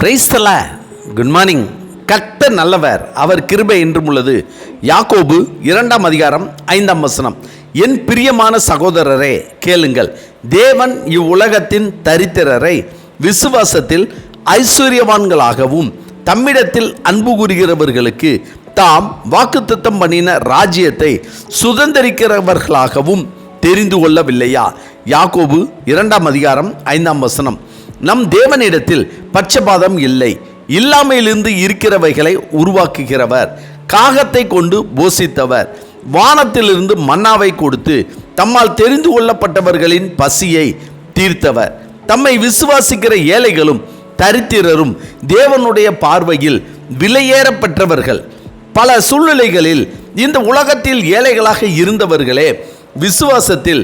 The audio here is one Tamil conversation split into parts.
பிரைஸ்தல குட் மார்னிங் கட்ட நல்லவர். அவர் கிருபை என்றும் உள்ளது. யாக்கோபு இரண்டாம் அதிகாரம் ஐந்தாம் வசனம். என் பிரியமான சகோதரரே கேளுங்கள். தேவன் இவ்வுலகத்தின் தரித்திரரை விசுவாசத்தில் ஐஸ்வர்யவான்களாகவும் தம்மிடத்தில் அன்பு கூறுகிறவர்களுக்கு தாம் வாக்குத்தத்தம் பண்ணின ராஜ்யத்தை சுதந்திரிக்கிறவர்களாகவும் தெரிந்து கொள்ளவில்லையா? யாக்கோபு இரண்டாம் அதிகாரம் ஐந்தாம் வசனம். நம் தேவனிடத்தில் பட்சபாதம் இல்லை. இல்லாமையிலிருந்து இருக்கிறவைகளை உருவாக்குகிறவர் காகத்தை கொண்டு போஷித்தவர் வானத்திலிருந்து மன்னாவை கொடுத்து தம்மால் தெரிந்து கொள்ளப்பட்டவர்களின் பசியை தீர்த்தவர். தம்மை விசுவாசிக்கிற ஏழைகளும் தரித்திரரும் தேவனுடைய பார்வையில் விலையேறப்பெற்றவர்கள். பல சூழ்நிலைகளில் இந்த உலகத்தில் ஏழைகளாக இருந்தவர்களே விசுவாசத்தில்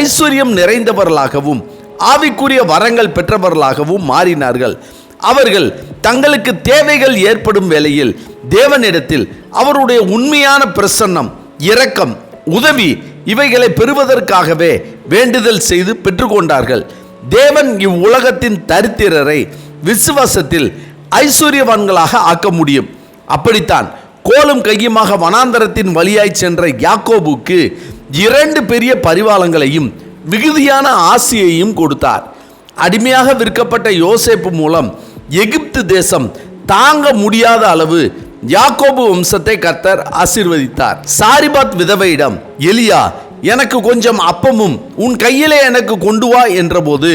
ஐஸ்வர்யம் நிறைந்தவர்களாகவும் ஆவிக்குரிய வரங்கள் பெற்றவர்களாகவும் மாறினார்கள். அவர்கள் தங்களுக்கு தேவைகள் ஏற்படும் வேளையில் தேவனிடத்தில் அவருடைய உண்மையான பிரசன்னம் இரக்கம் உதவி இவைகளை பெறுவதற்காகவே வேண்டுதல் செய்து பெற்றுக்கொண்டார்கள். தேவன் இவ்வுலகத்தின் தரித்திரரை விசுவாசத்தில் ஐஸ்வர்யவான்களாக ஆக்க முடியும். அப்படித்தான் கோலும் கையுமாக வனாந்தரத்தின் வழியாய் சென்ற யாக்கோபுக்கு இரண்டு பெரிய பரிவாளங்களையும் மிகுதியான ஆசியையும் கொடுத்தார். அடிமையாக விற்கப்பட்ட யோசேப்பு மூலம் எகிப்து தேசம் தாங்க முடியாத அளவு யாக்கோபு வம்சத்தை கர்த்தர் ஆசீர்வதித்தார். சாரிபாத் விதவையிடம் எலியா எனக்கு கொஞ்சம் அப்பமும் உன் கையிலே எனக்கு கொண்டு வா என்றபோது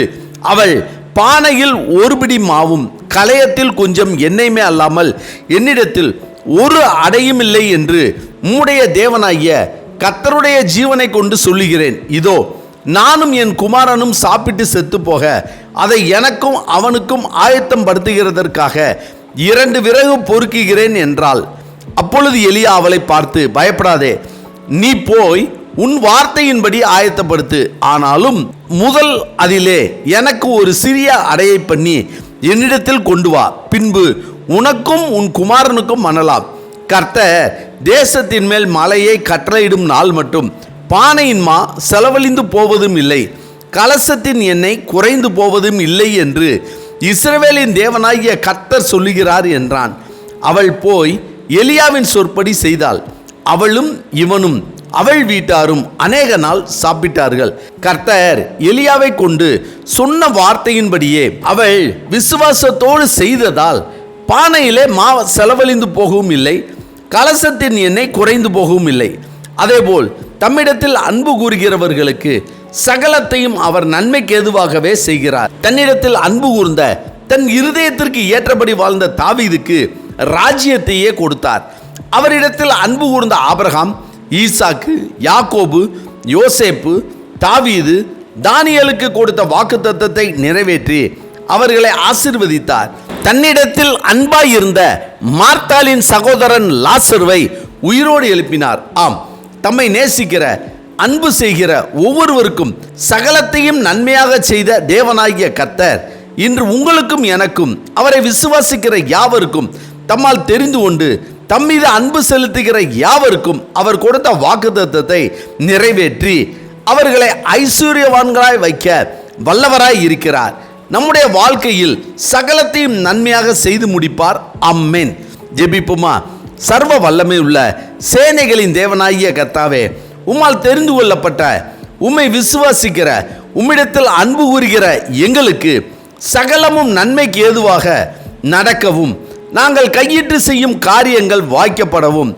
அவள் பானையில் ஒரு பிடி மாவும் கலையத்தில் கொஞ்சம் எண்ணெயுமே அல்லாமல் என்னிடத்தில் ஒரு அடையும் இல்லை என்று மூடைய தேவனாகிய கர்த்தருடைய ஜீவனை கொண்டு சொல்லுகிறேன். இதோ நானும் என் குமாரனும் சாப்பிட்டு செத்து போக அதை எனக்கும் அவனுக்கும் ஆயத்தம் படுத்துகிறதற்காக இரண்டு விறகு பொறுக்குகிறேன் என்றாள். அப்பொழுது எலியா அவளை பார்த்து பயப்படாதே நீ போய் உன் வார்த்தையின்படி ஆயத்தப்படுத்து. ஆனாலும் முதல் அதிலே எனக்கு ஒரு சிறிய அடையை பண்ணி என்னிடத்தில் கொண்டு வா. பின்பு உனக்கும் உன் குமாரனுக்கும் மணலாம். கர்த்த தேசத்தின் மேல் மலையை கட்டளையிடும் நாள் மட்டும். பானையின் மா செலவழிந்து போவதும் இல்லை கலசத்தின் எண்ணெய் குறைந்து போவதும் இல்லை என்று இஸ்ரவேலின் தேவனாகிய கர்த்தர் சொல்லுகிறார் என்றான். அவள் போய் எலியாவின் சொற்படி செய்தாள். அவளும் இவனும் அவள் வீட்டாரும் அநேக நாள் சாப்பிட்டார்கள். கர்த்தர் எலியாவை கொண்டு சொன்ன வார்த்தையின்படியே அவள் விசுவாசத்தோடு செய்ததால் பானையிலே மா செலவழிந்து போகவும் இல்லை கலசத்தின் எண்ணெய் குறைந்து போகவும் இல்லை. அதேபோல் தம்மிடத்தில் அன்பு கூறுகிறவர்களுக்கு சகலத்தையும் அவர் நன்மைக்கு எதுவாகவே செய்கிறார். தன்னிடத்தில் அன்பு கூர்ந்த தன் இருதயத்திற்கு ஏற்றபடி வாழ்ந்த தாவீதுக்கு ராஜ்யத்தையே கொடுத்தார். அவரிடத்தில் அன்பு கூர்ந்த ஆபரகாம் ஈசாக்கு யாக்கோபு யோசேப்பு தாவீது தானியலுக்கு கொடுத்த வாக்குத்தத்தத்தை நிறைவேற்றி அவர்களை ஆசிர்வதித்தார். தன்னிடத்தில் அன்பாய் இருந்த மார்த்தாலின் சகோதரன் லாசர்வை உயிரோடு எழுப்பினார். ஆம் தம்மை நேசிக்கிற அன்பு செய்கிற ஒவ்வொருவருக்கும் சகலத்தையும் நன்மையாக செய்த தேவனாகிய கர்த்தர் இன்று உங்களுக்கும் எனக்கும் அவரை விசுவாசிக்கிற யாவருக்கும் தம்மால் தெரிந்து கொண்டு தம் மீது அன்பு செலுத்துகிற யாவருக்கும் அவர் கொடுத்த வாக்குத்தத்தை நிறைவேற்றி அவர்களை ஐஸ்வர்யவான்களாய் வைக்க வல்லவராய் இருக்கிறார். நம்முடைய வாழ்க்கையில் சகலத்தையும் நன்மையாக செய்து முடிப்பார். அம்மேன் ஜெபிப்புமா? சர்வ வல்லமை உள்ள சேனைகளின் தேவனாகிய கர்த்தாவே உம்மால் தெரிந்து கொள்ளப்பட்ட உம்மை விசுவாசிக்கிற உம்மிடத்தில் அன்பு கூறுகிற எங்களுக்கு சகலமும் நன்மைக்கு ஏதுவாக நடக்கவும் நாங்கள் கையிட்டு செய்யும் காரியங்கள் வாய்க்கப்படவும்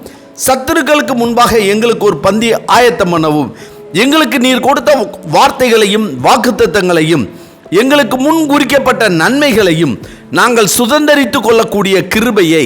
சத்துருக்களுக்கு முன்பாக எங்களுக்கு ஒரு பந்தி ஆயத்தம் பண்ணவும் எங்களுக்கு நீர் கொடுத்த வார்த்தைகளையும் வாக்குத்தத்தங்களையும் எங்களுக்கு முன் குறிக்கப்பட்ட நன்மைகளையும் நாங்கள் சுதந்தரித்து கொள்ளக்கூடிய கிருபையை